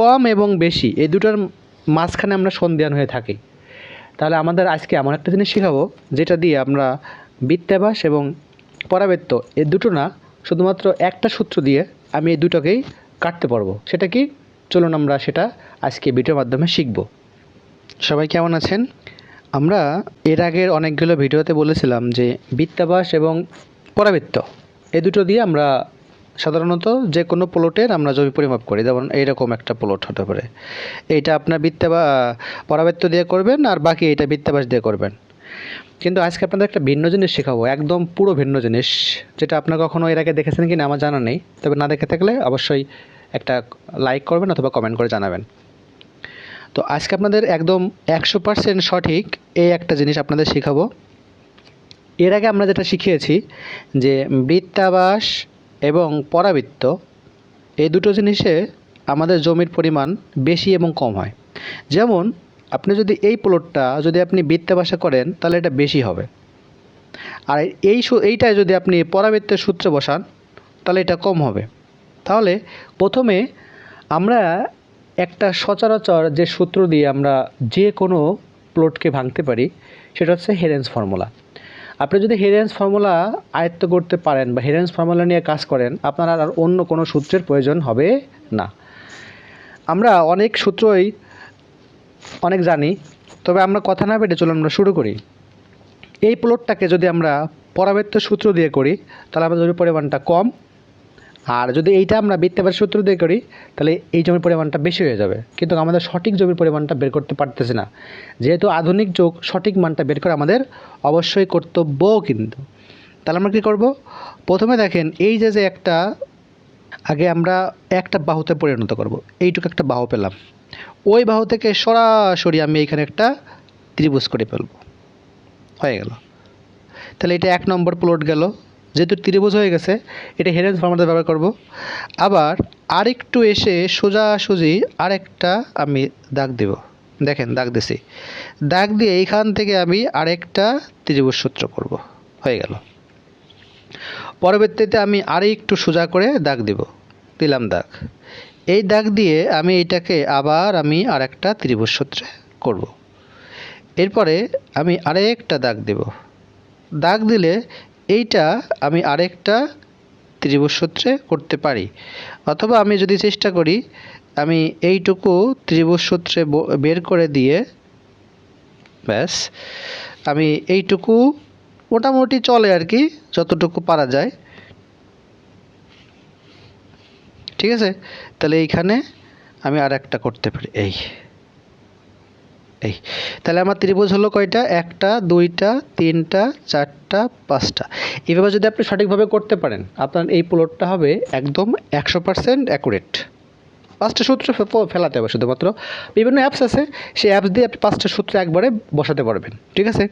কম এবং বেশি, এই দুটোর মাঝখানে আমরা সন্ধিয়ান হয়ে থাকি। তাহলে আমাদের আজকে এমন একটা জিনিস শেখাবো, যেটা দিয়ে আমরা বৃত্তাবাস এবং পরাবৃত্ত, এ দুটো না, শুধুমাত্র একটা সূত্র দিয়ে আমি এই দুটোকেই কাটতে পারব। সেটা কি? চলুন আমরা সেটা আজকে ভিডিওর মাধ্যমে শিখব। সবাই কেমন আছেন? আমরা এর আগের অনেকগুলো ভিডিওতে বলেছিলাম যে বৃত্তাবাস এবং পরাবৃত্ত, এ দুটো দিয়ে আমরা সাধারণত যে কোনো প্লটের আমরা জমি পরিমাপ করি। যেমন এইরকম একটা প্লট হতে পারে। এইটা আপনার বৃত্তা বা পরাবৃত্ত দিয়ে করবেন আর বাকি এটা বৃত্তাবাস দিয়ে করবেন। কিন্তু আজকে আপনাদের একটা ভিন্ন জিনিস শেখাবো, একদম পুরো ভিন্ন জিনিস, যেটা আপনারা কখনো এর আগে দেখেছেন কিনা আমার জানা নেই। তবে না দেখে থাকলে অবশ্যই একটা লাইক করবেন অথবা কমেন্ট করে জানাবেন। তো আজকে আপনাদের একদম একশো পার্সেন্ট সঠিক এই একটা জিনিস আপনাদের শেখাবো। এর আগে আমরা যেটা শিখিয়েছি যে বৃত্তাবাস এবং পরাবৃত্ত, এই দুটো জিনিসে আমাদের জমির পরিমাণ বেশি এবং কম হয়। যেমন, আপনি যদি এই প্লটটা যদি আপনি বৃত্তাবাসে করেন, তাহলে এটা বেশি হবে। আর এই এইটায় যদি আপনি পরাবৃত্তের সূত্রে বসান, তাহলে এটা কম হবে। তাহলে প্রথমে আমরা একটা সচরাচর যে সূত্র দিয়ে আমরা যে কোনো প্লটকে ভাঙতে পারি, সেটা হচ্ছে হেরেন্স ফর্মুলা আপনি যদি হেরেন্স ফর্মুলা আয়ত্ত করতে পারেন বা হেরেন্স ফর্মুলা নিয়ে কাজ করেন, আপনার আর অন্য কোনো সূত্রের প্রয়োজন হবে না। আমরা অনেক সূত্রই অনেক জানি, তবে আমরা কথা না বেটে চলুন আমরা শুরু করি। এই প্লটটাকে যদি আমরা পরাবৃত্ত সূত্র দিয়ে করি, তাহলে আমাদের পরিমাণটা কম আর যদি এইটা আমরা বৃত্তাবাস সূত্র দিয়ে করি, তাহলে এই জমির পরিমাণটা বেশি হয়ে যাবে। কিন্তু আমাদের সঠিক জমির পরিমাণটা বের করতে পারতেছি না। যেহেতু আধুনিক যুগ, সঠিক মানটা বের করে আমাদের অবশ্যই কর্তব্য কিন্তু। তাহলে আমরা কী করব? প্রথমে দেখেন, এই যে যে একটা, আগে আমরা একটা বাহুতে পরিণত করব। এইটুকু একটা বাহু পেলাম। ওই বাহু থেকে সরাসরি আমি এখানে একটা ত্রিভুজ করে ফেলব। হয়ে গেল। তাহলে এটা এক নম্বর প্লট গেল। যেহেতু ত্রিভুজ হয়ে গেছে, এটা হেরেন্স ফর্মুলা ব্যবহার করব। আবার আরেকটু এসে সোজাসুজি আরেকটা আমি দাগ দেব। দেখেন, দাগ দিছি। দাগ দিয়ে এইখান থেকে আমি আরেকটা ত্রিভুজ সূত্র করব। হয়ে গেল। পরবর্তীতে আমি আরে একটু সোজা করে দাগ দেব। দিলাম দাগ। এই দাগ দিয়ে আমি এটাকে আবার আমি আরেকটা ত্রিভুজ সূত্রে করব। এরপরে আমি আরেকটা দাগ দেব। দাগ দিলে এইটা আমি আরেকটা ত্রিভুজ সূত্রে করতে পারি। অথবা আমি যদি চেষ্টা করি, আমি এইটুকু ত্রিভুজ সূত্রে বের করে দিয়ে, ব্যাস, আমি এইটুকু মোটামুটি চলে আর কি, যতটুকু পারা যায়। ঠিক আছে? তাহলে এইখানে আমি আর একটা করতে পারি, এই। এই, তাহলে আমার ত্রিভুজ হলো কয়টা? একটা, দুইটা, তিনটা, চারটা, পাঁচটা। এইভাবে যদি আপনি সঠিকভাবে করতে পারেন, আপনার এই প্লটটা হবে একদম একশো পার্সেন্ট অ্যাকুরেট পাঁচটা সূত্র ফেলাতে হবে শুধুমাত্র। বিভিন্ন অ্যাপস আছে, সেই অ্যাপস দিয়ে আপনি পাঁচটা সূত্র একবারে বসাতে পারবেন, ঠিক আছে?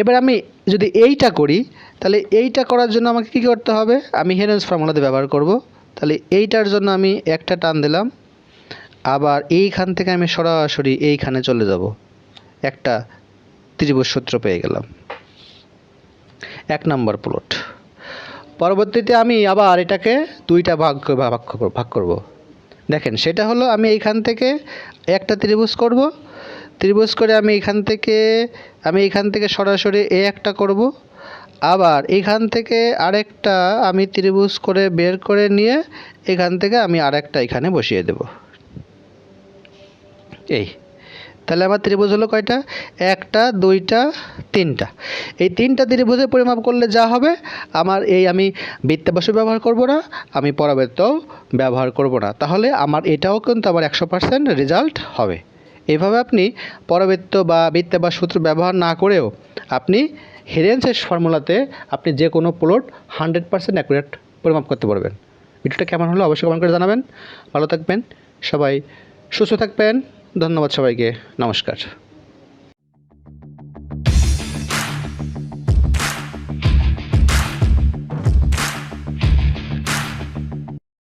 এবার আমি যদি এইটা করি, তাহলে এইটা করার জন্য আমাকে কী করতে হবে? আমি হেরেন্স ফর্মুলাতে ব্যবহার করব। তাহলে এইটার জন্য আমি একটা টান দিলাম। আবার এইখান থেকে আমি সরাসরি এইখানে চলে যাব। একটা ত্রিভুজ সূত্র পেয়ে গেলাম। এক নম্বর প্লট পরবর্তীতে আমি আবার এটাকে দুইটা ভাগ ভাগ ভাগ করব দেখেন, সেটা হলো আমি এইখান থেকে একটা ত্রিভুজ করব। ত্রিভুজ করে আমি এখান থেকে, আমি এখান থেকে সরাসরি এ একটা করব। আবার এখান থেকে আরেকটা আমি ত্রিভুজ করে বের করে নিয়ে এখান থেকে আমি আরেকটা এখানে বসিয়ে দেব। এই। তাহলে আমার ত্রিভুজ হলো কয়টা? একটা, দুইটা, তিনটা। এই তিনটা ত্রিভুজের পরিমাপ করলে যা হবে, আমার এই আমি বৃত্তাবাসও ব্যবহার করব না, আমি পরাবৃত্তও ব্যবহার করব না। তাহলে আমার এটাও কিন্তু আমার একশো পার্সেন্ট রেজাল্ট হবে। এইভাবে আপনি পরাবৃত্ত বা বৃত্তাবাস সূত্র ব্যবহার না করেও আপনি হেরেন্সের ফর্মুলাতে আপনি যে কোনো প্লট হান্ড্রেড পার্সেন্ট অ্যাকুরেট পরিমাপ করতে পারবেন। ভিডিওটা কেমন হলো অবশ্যই কমেন্ট করে জানাবেন। ভালো থাকবেন, সবাই সুস্থ থাকবেন। ধন্যবাদ সবাইকে নমস্কার।